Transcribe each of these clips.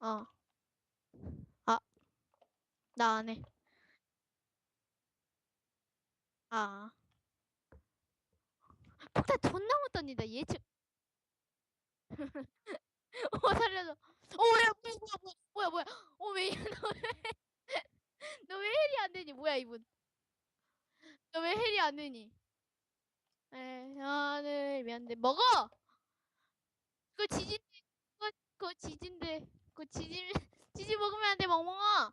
어. 아, 나 안 해. 아. 폭탄 존나 못 던진다. 얘 지... 어, 살려줘. 어, 왜, 뭐야, 뭐야, 뭐야, 뭐야. 어, 왜, 너 왜, 너 왜 헬이 안 되니? 뭐야, 이분. 너 왜 헬이 안 되니? 에, 하늘, 미안데. 먹어! 그거 지진, 그거, 그거 지진데. 그거 지진, 지진 먹으면 안 돼, 멍멍아.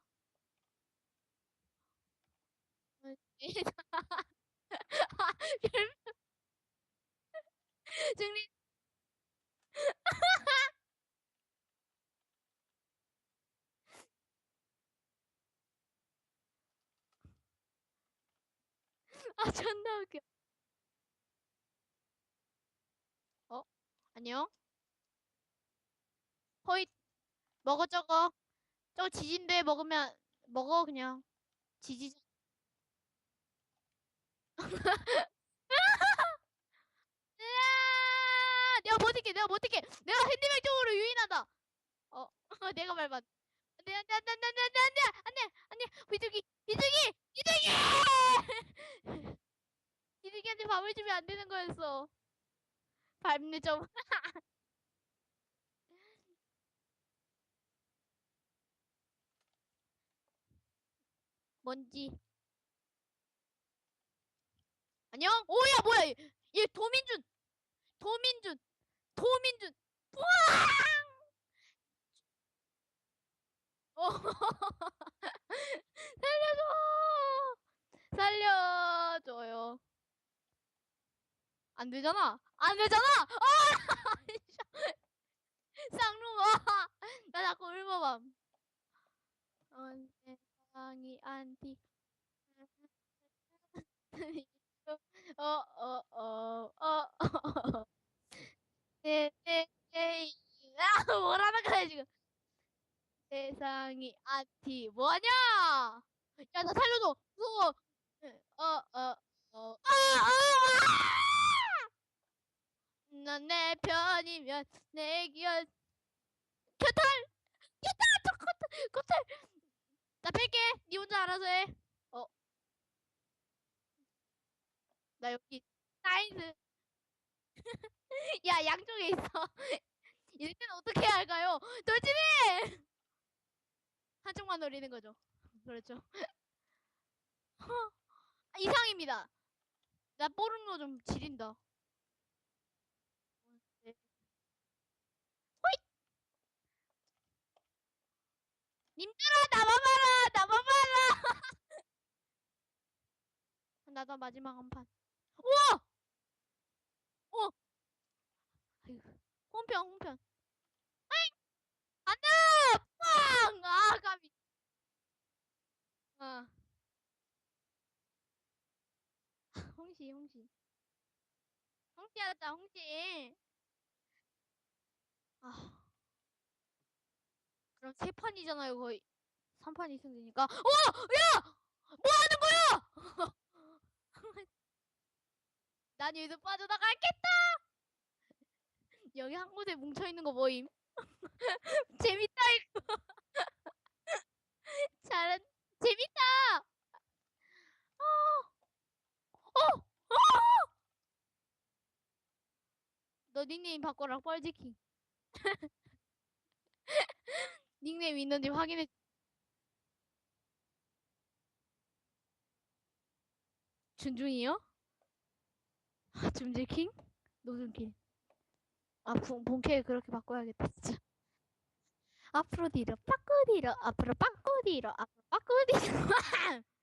정리. 아, 존나 웃겨. 어? 안녕? 먹어, 저거. 저거 지진데 먹으면, 먹어, 그냥. 지지. 으아! 내가 버틸게, 내가 버틸게. 내가 핸디백 쪽으로 유인하다. 어, 내가 밟았. 안 돼, 안 돼, 안 돼, 안 돼, 안 돼, 안 돼, 안 돼, 안 돼, 비둘기, 비둘기, 비둘기! 비둘기한테 밥을 주면 안 되는 거였어. 밟네, 좀. 뭔지. 안녕? 오야, 뭐야! 얘, 얘 도민준! 도민준! 도민준! 뿌앙! 어. 살려줘! 살려줘요. 안 되잖아! 안 되잖아! 아! 쌍루마! 나 자꾸 울먹함. 어, 세상이 안티. 어, 어, 어, 어, 어. 네, 네, 네. 아, 뭐라는 거야, 지금. 세상이 안티. 뭐하냐? 야, 나 살려줘. 무서워. 어, 어, 어, 아, 편이면 내 기억. 겨털! 저 커털! 커털! 나 뺄게. 니 혼자 알아서 해. 어. 나 여기 사이즈. 야, 양쪽에 있어. 이럴 때는 어떻게 해야 할까요? 돌진해! 한쪽만 노리는 거죠. 그렇죠. 아, 이상입니다. 나 뽀른 거 좀 지린다. 님들아, 나만 봐라! 나만 봐라! 나도 마지막 한 판. 우와! 어! 아이고. 홍편, 홍편. 아잉! 안 돼! 빵! 아, 까비. 아. 홍시, 홍시. 홍시 하자, 홍시. 아. 그럼 세 판이잖아요, 거의. 3판 있으면 되니까. 어! 야! 뭐 하는 거야! 난 여기서 빠져나갈겠다! 여기 한 곳에 뭉쳐있는 거 뭐임? 재밌다, 이거. 잘한, 재밌다! 어! 어! 어! 너 닉네임 바꿔라, 뻘지킹. 닉네임 있는지 확인해. 준중이요? 아, 줌질킹? 노준킹. 아, 본, 본캐 그렇게 바꿔야겠다, 진짜. 앞으로 뒤로, 빠꾸 뒤로, 앞으로 빠꾸 뒤로, 앞으로 빠꾸 뒤로.